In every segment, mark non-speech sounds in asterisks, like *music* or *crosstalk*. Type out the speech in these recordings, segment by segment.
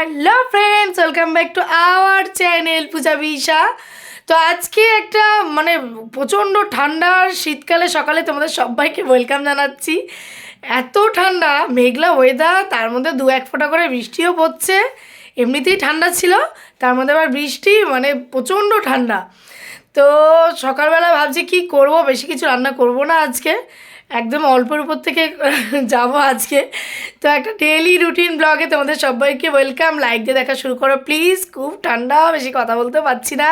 Hello friends welcome back to our channel Puja Bisha তো আজকে একটা মানে প্রচণ্ড ঠান্ডার শীতকালে সকালে তোমাদের সবাইকে ওয়েলকাম জানাচ্ছি। এত ঠান্ডা, মেঘলা ওয়েদার তার মধ্যে দু এক ফোঁটা করে বৃষ্টিও পড়ছে। এমনিতেই ঠান্ডা ছিল, তার মধ্যে আবার বৃষ্টি মানে প্রচণ্ড ঠান্ডা। তো সকালবেলা ভাবছি কি করব, বেশি কিছু রান্না করব না আজকে। একদম অল্পের উপর থেকে *laughs* যাব আজকে। তো একটা ডেলি রুটিন ব্লগে তোমাদের সবাইকে ওয়েলকাম লাইক দিয়ে দেখা শুরু করো প্লিজ খুব ঠান্ডা, বেশি কথা বলতে পারছি না।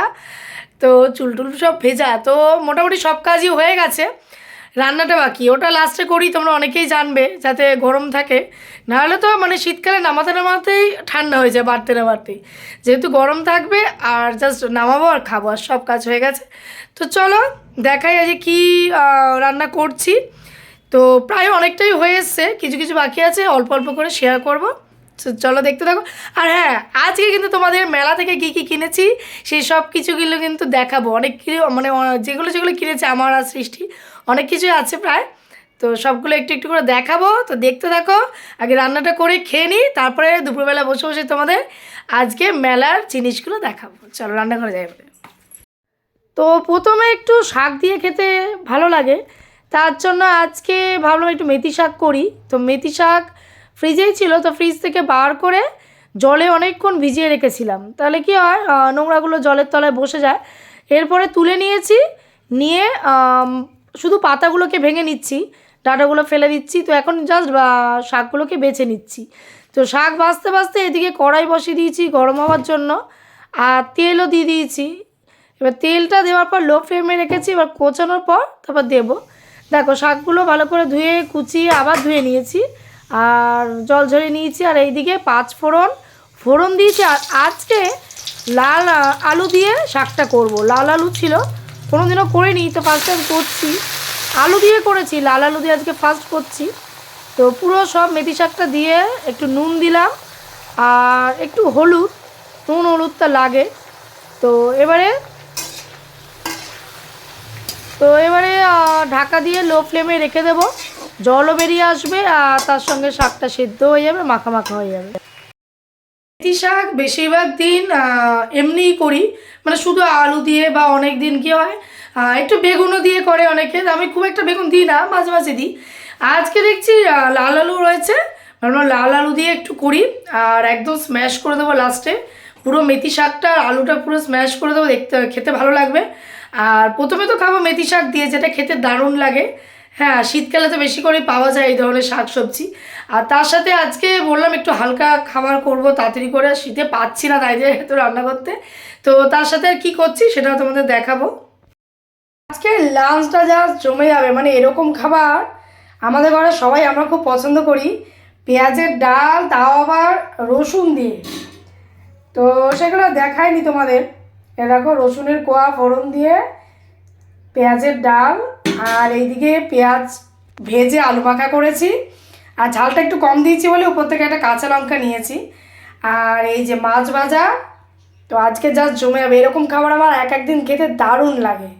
তো চুল টুল সব ভেজা। তো মোটামুটি সব কাজই হয়ে গেছে। রান্নাটা বাকি। ওটা লাস্টে করি, তোমরা অনেকেই জানবে, যাতে গরম থাকে। নাহলে তো মানে শীতকালে নামাতে নামাতেই ঠান্ডা হয়ে যায়, বাড়তে না বাড়তেই। যেহেতু গরম থাকবে, আর জাস্ট নামাবো আর খাব, আর সব কাজ হয়ে গেছে। তো চলো, দেখাই আজ কী রান্না করছি। তো প্রায় অনেকটাই হয়ে এসছে কিছু কিছু বাকি আছে, অল্প অল্প করে শেয়ার করব। চলো দেখতে থাকো। আর হ্যাঁ আজকে কিন্তু তোমাদের মেলা থেকে কী কী কিনেছি, সেই সব কিছুগুলো কিন্তু দেখাবো। অনেক কিছু মানে যেগুলো যেগুলো কিনেছে, আমার আর সৃষ্টি, অনেক কিছুই আছে প্রায়। তো সবগুলো একটু একটু করে দেখাবো। তো দেখতে থাকো, আগে রান্নাটা করে খেয়ে নিই, তারপরে দুপুরবেলা বসে বসে তোমাদের আজকে মেলার জিনিসগুলো দেখাবো। চলো রান্না করে যাই তো প্রথমে একটু শাক দিয়ে খেতে ভালো লাগে। তার জন্য আজকে ভাবলাম একটু মেথি শাক করি। তো মেথি শাক ফ্রিজেই ছিল, তো ফ্রিজ থেকে বার করে জলে অনেকক্ষণ ভিজিয়ে রেখেছিলাম। তাহলে কি হয় নোংরাগুলো জলের তলায় বসে যায়। এরপরে তুলে নিয়েছি, নিয়ে শুধু পাতাগুলোকে ভেঙে নিচ্ছি, ডাঁটাগুলো ফেলে দিচ্ছি। তো এখন জাস্ট শাকগুলোকে বেছে নিচ্ছি। তো শাক বাঁচতে ভাজতে এদিকে কড়াই বসিয়ে দিয়েছি গরম হওয়ার জন্য, আর তেলও দিয়ে দিয়েছি। এবার তেলটা দেওয়ার পর লো ফ্লেমে রেখেছি, এবার কোচানোর পর তারপর দেবো। দেখো, শাকগুলো ভালো করে ধুয়ে, কুচিয়ে আবার ধুয়ে নিয়েছি। আর জল ঝরিয়ে নিয়েছি। আর এইদিকে পাঁচ ফোড়ন ফোড়ন দিয়েছি। আর আজকে লাল আলু দিয়ে শাকটা করব। লাল আলু ছিল। কোনো কোনোদিনও করিনি, তো ফার্স্ট টাইম করছি। আলু দিয়ে করেছি। লাল আলু দিয়ে আজকে ফার্স্ট করছি। তো পুরো সব মেথি শাকটা দিয়ে একটু নুন দিলাম। আর একটু হলুদ, নুন হলুদটা লাগে। তো এবারে তো এবারে ঢাকা দিয়ে লো ফ্লেমে রেখে দেবো। জলও বেরিয়ে আসবে, আর তার সঙ্গে শাকটা সেদ্ধ হয়ে যাবে মাখা মাখা হয়ে যাবে। মেথি শাক বেশিরভাগ দিন এমনিই করি। মানে শুধু আলু দিয়ে বা অনেক দিন কি হয় একটু বেগুনও দিয়ে করে অনেকে। আমি খুব একটা বেগুন দিই না, মাঝে মাঝে দিই। আজকে দেখছি লাল আলু রয়েছে। ভাবলাম লাল আলু দিয়ে একটু করি, আর একদম স্ম্যাশ করে দেবো লাস্টে পুরো মেথি শাকটা, আলুটা পুরো স্ম্যাশ করে দেবো, দেখতে, খেতে ভালো লাগবে। আর প্রথমে তো খাব মেথি শাক দিয়ে, যেটা খেতে দারুণ লাগে। হ্যাঁ শীতকালে তো বেশি করেই পাওয়া যায় এই ধরনের শাক সবজি আর তার সাথে আজকে বললাম একটু হালকা খাবার করব, তাড়াতাড়ি করে শীতে পাচ্ছি না তাই যে এত রান্না করতে। তো তার সাথে আর কী করছি সেটাও তোমাদের দেখাবো। আজকে লাঞ্চটা যা জমে যাবে মানে এরকম খাবার আমাদের ঘরে সবাই আমরা খুব পছন্দ করি। পেঁয়াজের ডাল, তাও আবার রসুন দিয়ে। তো সেগুলো দেখায়নি তোমাদের। এ দেখো রসুনের কোয়া, ফোড়ন দিয়ে, পেঁয়াজের ডাল, আর এইদিকে পেঁয়াজ ভেজে আলু মাখা করেছি। আর ঝালটা একটু কম দিয়েছি বলে উপর থেকে একটা কাঁচা লঙ্কা নিয়েছি। আর এই যে মাছ ভাজা, তো আজকে জাস্ট জমে যাবে। এরকম খাবার আমার এক একদিন খেতে দারুণ লাগে।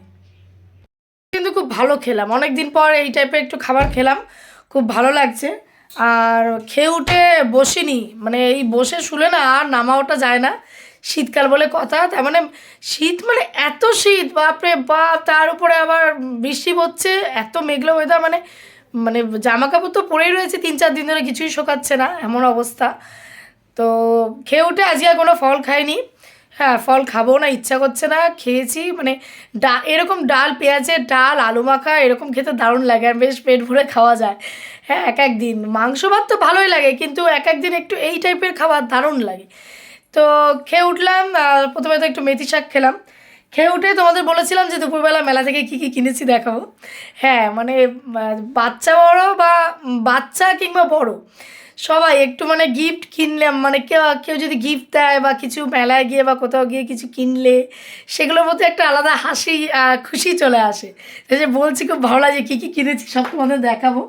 কিন্তু খুব ভালো খেলাম। অনেক দিন পর এই টাইপের একটু খাবার খেলাম। খুব ভালো লাগছে। আর খেয়ে উঠে বসিনি মানে এই বসে শুলে না আর নামা ওঠা যায় না। শীতকাল বলে কথা, তার মানে শীত মানে এত শীত, বাপরে বাপ, তার উপরে আবার বৃষ্টি পড়ছে, এত মেঘলা ওয়েদার মানে মানে জামা কাপড় তো পরেই রয়েছে, তিন চার দিন ধরে কিছুই শোকাচ্ছে না, এমন অবস্থা। তো খেয়ে উঠে আজকে আর কোনো ফল খাইনি। হ্যাঁ ফল খাব না, ইচ্ছা করছে না, খেয়েছি মানে ডা, এরকম ডাল, পেঁয়াজের ডাল, আলু মাখা, এরকম খেতে দারুণ লাগে আর বেশ পেট ভরে খাওয়া যায়। হ্যাঁ এক এক দিন। মাংস ভাত তো ভালোই লাগে, কিন্তু এক এক দিন একটু এই টাইপের খাবার দারুণ লাগে। তো খেয়ে উঠলাম প্রথমে তো একটু মেথি শাক খেলাম। খেয়ে উঠে তোমাদের বলেছিলাম যে দুপুরবেলা মেলা থেকে কী কী কিনেছি দেখাবো। হ্যাঁ মানে বাচ্চা বড় বা বাচ্চা কিংবা বড়। সবাই একটু মানে গিফট কিনলাম মানে কেউ কেউ যদি গিফট দেয় বা কিছু মেলায় গিয়ে বা কোথাও গিয়ে কিছু কিনলে, সেগুলোর মধ্যে একটা আলাদা হাসি খুশি চলে আসে। যে বলছি খুব ভালো লাগে কী কী কিনেছি, সব তোমাদের দেখাবো।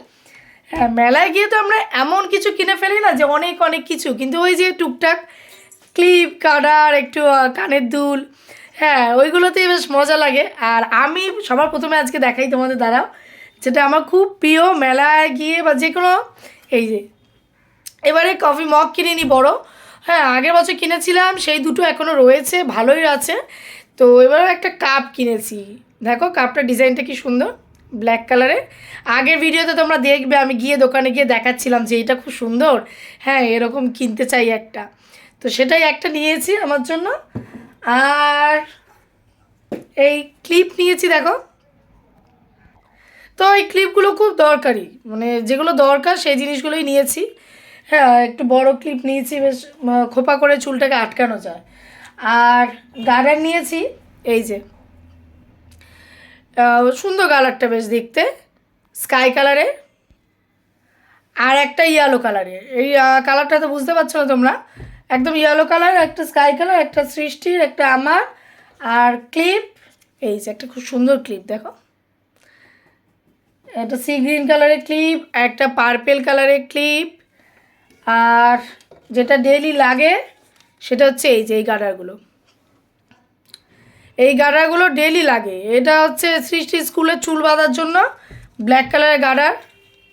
হ্যাঁ মেলায় গিয়ে তো আমরা এমন কিছু কিনে ফেলি না যে অনেক অনেক কিছু, কিন্তু ওই যে টুকটাক ক্লিপ, কাটার, একটু কানের দুল হ্যাঁ ওইগুলোতেই বেশ মজা লাগে। আর আমি সবার প্রথমে আজকে দেখাই তোমাদের দ্বারাও যেটা আমার খুব প্রিয়, মেলায় গিয়ে বা যে কোনো এই যে এবারে কফি মগ কিনে নি বড়। হ্যাঁ আগের বছর কিনেছিলাম, সেই দুটো এখনও রয়েছে, ভালোই আছে। তো এবারও একটা কাপ কিনেছি। দেখো কাপটা ডিজাইনটা কি সুন্দর ব্ল্যাক কালারের আগের ভিডিওতে তোমরা দেখবে, আমি গিয়ে দোকানে গিয়ে দেখাচ্ছিলাম যে এটা খুব সুন্দর। হ্যাঁ এরকম কিনতে চাই একটা। তো সেটাই একটা নিয়েছি আমার জন্য। আর এই ক্লিপ নিয়েছি, দেখো। তো এই ক্লিপগুলো খুব দরকারি। মানে যেগুলো দরকার, সেই জিনিসগুলোই নিয়েছি। হ্যাঁ একটু বড় ক্লিপ নিয়েছি, বেশ খোপা করে চুলটাকে আটকানো যায়। আর গার্ডার নিয়েছি, এই যে সুন্দর কালারটা বেশ দেখতে স্কাই কালারের আর একটা ইয়েলো কালারের এই কালারটা তো বুঝতে পারছ না তোমরা? একদম ইয়েলো কালার একটা স্কাই কালার একটা সৃষ্টির, একটা আমার। আর ক্লিপ এই যে, একটা খুব সুন্দর ক্লিপ দেখো। একটা সি গ্রিন কালারের ক্লিপ একটা পার্পেল কালারের ক্লিপ আর যেটা ডেইলি লাগে, সেটা হচ্ছে এই যে, এই গাডারগুলো। এই গাডারগুলো ডেইলি লাগে। এটা হচ্ছে সৃষ্টি স্কুলের চুল বাঁধার জন্য ব্ল্যাক কালারের গাডার।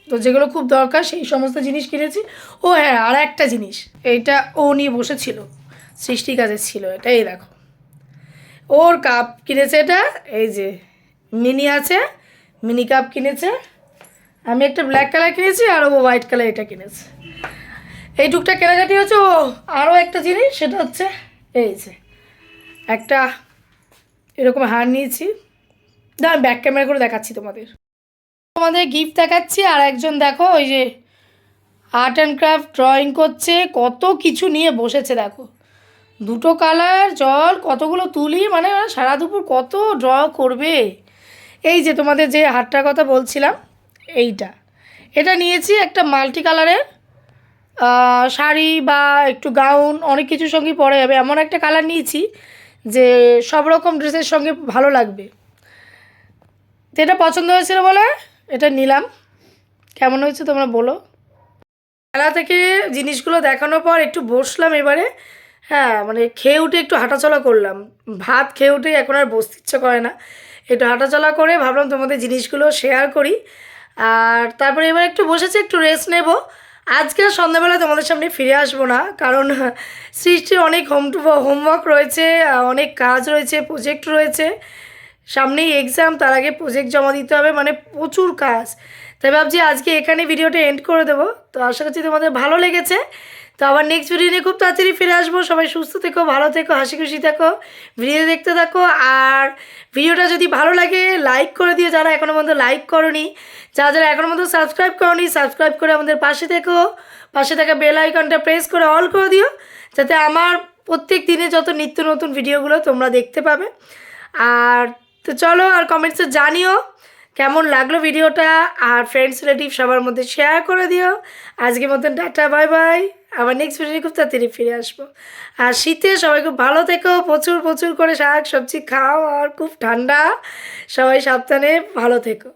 তো যেগুলো খুব দরকার, সেই সমস্ত জিনিস কিনেছি। ও হ্যাঁ আর একটা জিনিস এইটা ও নিয়ে বসেছিল। সৃষ্টি কাজের ছিল এটা, এই দেখো। ওর কাপ কিনেছে এটা, এই যে মিনি আছে মিনি কাপ কিনেছে। আমি একটা ব্ল্যাক কালার কিনেছি আর ও হোয়াইট কালার এটা কিনেছে। এই টুকটা কেনাকাটি হচ্ছে, ও আরও একটা জিনিস, সেটা হচ্ছে এই যে, একটা এরকম হার নিয়েছি। দাঁড়ান ব্যাক ক্যামেরা করে দেখাচ্ছি তোমাদের। তোমাদের গিফট দেখাচ্ছি, আর একজন দেখো, ওই যে আর্ট অ্যান্ড ক্রাফট ড্রয়িং করছে, কত কিছু নিয়ে বসেছে, দেখো। দুটো কালার জল, কতগুলো তুলি মানে সারা দুপুর কত ড্র করবে। এই যে তোমাদের যে হারটার কথা বলছিলাম, এইটা। এটা নিয়েছি একটা মাল্টি কালারের শাড়ি বা একটু গাউন, অনেক কিছুর সঙ্গে পরে যাবে। এমন একটা কালার নিয়েছি যে সব রকম ড্রেসের সঙ্গে ভালো লাগবে। তো এটা পছন্দ হয়েছিল বলে এটা নিলাম। কেমন হয়েছে তোমরা বলো। মেলা থেকে জিনিসগুলো দেখানোর পর একটু বসলাম এবারে। হ্যাঁ মানে খেয়ে উঠে একটু হাঁটাচলা করলাম। ভাত খেয়ে উঠে এখন আর বসতে ইচ্ছে করে না। একটু হাঁটাচলা করে ভাবলাম তোমাদের জিনিসগুলো শেয়ার করি। আর তারপরে এবার একটু বসেছি, একটু রেস্ট নেব। আজকে সন্ধ্যাবেলা তোমাদের সামনে ফিরে আসব না, কারণ সৃষ্টির অনেক হোম টু হোমওয়ার্ক রয়েছে, অনেক কাজ রয়েছে প্রজেক্ট রয়েছে। সামনেই এক্সাম তার আগে প্রজেক্ট জমা দিতে হবে মানে প্রচুর কাজ। তাই ভাবছি আজকে এখানে ভিডিওটা এন্ড করে দেবো। তো আশা করছি তোমাদের ভালো লেগেছে। তো আবার নেক্সট ভিডিও নিয়ে খুব তাড়াতাড়ি ফিরে আসব। সবাই সুস্থ থেকো, ভালো থেকো, হাসি খুশি থাকো ভিডিও দেখতে থাকো। আর ভিডিওটা যদি ভালো লাগে লাইক করে দিও। যারা এখনও পর্যন্ত লাইক করনি, যারা যারা এখনও পর্যন্ত সাবস্ক্রাইব করনি সাবস্ক্রাইব করে আমাদের পাশে থেকো। পাশে থাকা বেল আইকনটা প্রেস করে অল করে দিও। যাতে আমার প্রত্যেক দিনে যত নিত্য নতুন ভিডিওগুলো তোমরা দেখতে পাবে। আর তো চলো, আর কমেন্টসে জানিও কেমন লাগল ভিডিওটা আর ফ্রেন্ডস রিলেটিভ সবার মধ্যে শেয়ার করে দিও। আজকের মতন টাটা বাই বাই আবার নেক্সট ভিডিও খুব তাড়াতাড়ি ফিরে আসব। আর শীতে সবাই খুব ভালো থেকো, প্রচুর প্রচুর করে শাক সবজি খাও আর খুব ঠান্ডা। সবাই সাবধানে ভালো থেকো।